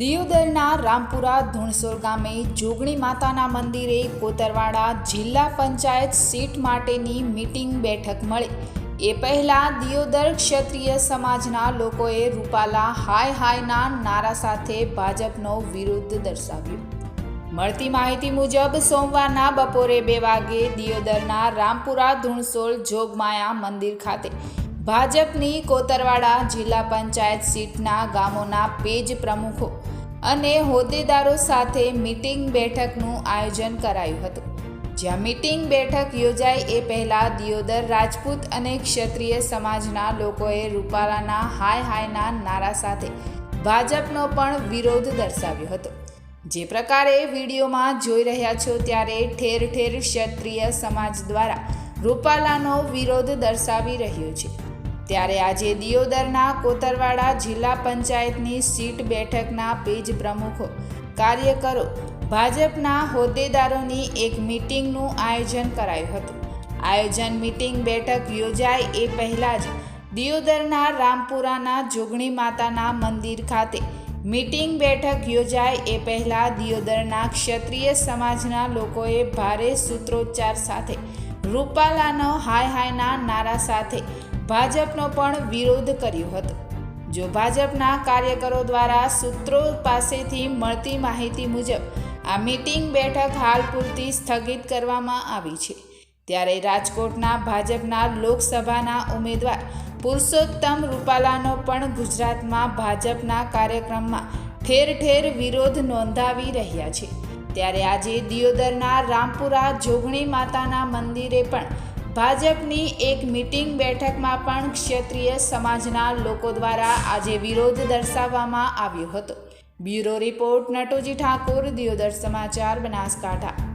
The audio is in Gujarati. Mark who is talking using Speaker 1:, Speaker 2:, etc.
Speaker 1: રામપુરા ધુણસોર ગામે જોગણી માતાના મંદિરે કોતરવાડા જિલ્લા પંચાયત સીટ માટેની મીટિંગ બેઠક મળી. એ પહેલાં દિયોદર ક્ષત્રિય સમાજના લોકોએ રૂપાલા હાય હાયના નારા સાથે ભાજપનો વિરોધ દર્શાવ્યો. મળતી માહિતી મુજબ, સોમવારના બપોરે બે વાગે દિયોદરના રામપુરા ધુણસોલ જોગમાયા મંદિર ખાતે ભાજપની કોતરવાડા જિલ્લા પંચાયત સીટના ગામોના પેજ પ્રમુખો અને હોદ્દેદારો સાથે મીટિંગ બેઠકનું આયોજન કરાયું હતું. જ્યાં મીટિંગ બેઠક યોજાઈ એ પહેલાં દિયોદર રાજપૂત અને ક્ષત્રિય સમાજના લોકોએ રૂપાલાના હાય હાયના નારા સાથે ભાજપનો પણ વિરોધ દર્શાવ્યો હતો. જે પ્રકારે વિડીયોમાં જોઈ રહ્યા છો ત્યારે ઠેર ઠેર ક્ષત્રિય સમાજ દ્વારા રૂપાલાનો વિરોધ દર્શાવી રહ્યો છે. ત્યારે આજે દિયોદરના કોતરવાડા જિલ્લા પંચાયતની સીટ બેઠકના પેજ પ્રમુખો કાર્યકરો ભાજપના હોદ્દેદારોની એક મીટિંગનું આયોજન કરાયું હતું. આયોજન મીટિંગ બેઠક યોજાય એ પહેલાં જ દિયોદરના રામપુરાના જોગણી માતાના મંદિર ખાતે મીટિંગ બેઠક યોજાય એ પહેલાં દિયોદરના ક્ષત્રિય સમાજના લોકોએ ભારે સૂત્રોચ્ચાર સાથે રૂપાલાનો હાય હાયના નારા સાથે ભાજપનો પણ વિરોધ કર્યો હતો. જો ભાજપના કાર્યકરો દ્વારા સૂત્રો પાસેથી મળતી માહિતી મુજબ, આ મીટિંગ બેઠક હાલ પૂરતી સ્થગિત કરવામાં આવી છે. ત્યારે રાજકોટના ભાજપના લોકસભાના ઉમેદવાર પુરુષોત્તમ રૂપાલાનો પણ ગુજરાતમાં ભાજપના કાર્યક્રમમાં ઠેર ઠેર વિરોધ નોંધાવી રહ્યા છે. ત્યારે આજે દિયોદરના રામપુરા જોગણી માતાના મંદિરે પણ ભાજપની એક મીટિંગ બેઠકમાં પણ ક્ષત્રિય સમાજના લોકો દ્વારા આજે વિરોધ દર્શાવવામાં આવ્યો હતો. બ્યુરો રિપોર્ટ, નટોજી ઠાકોર, દિયોદર સમાચાર, બનાસકાંઠા.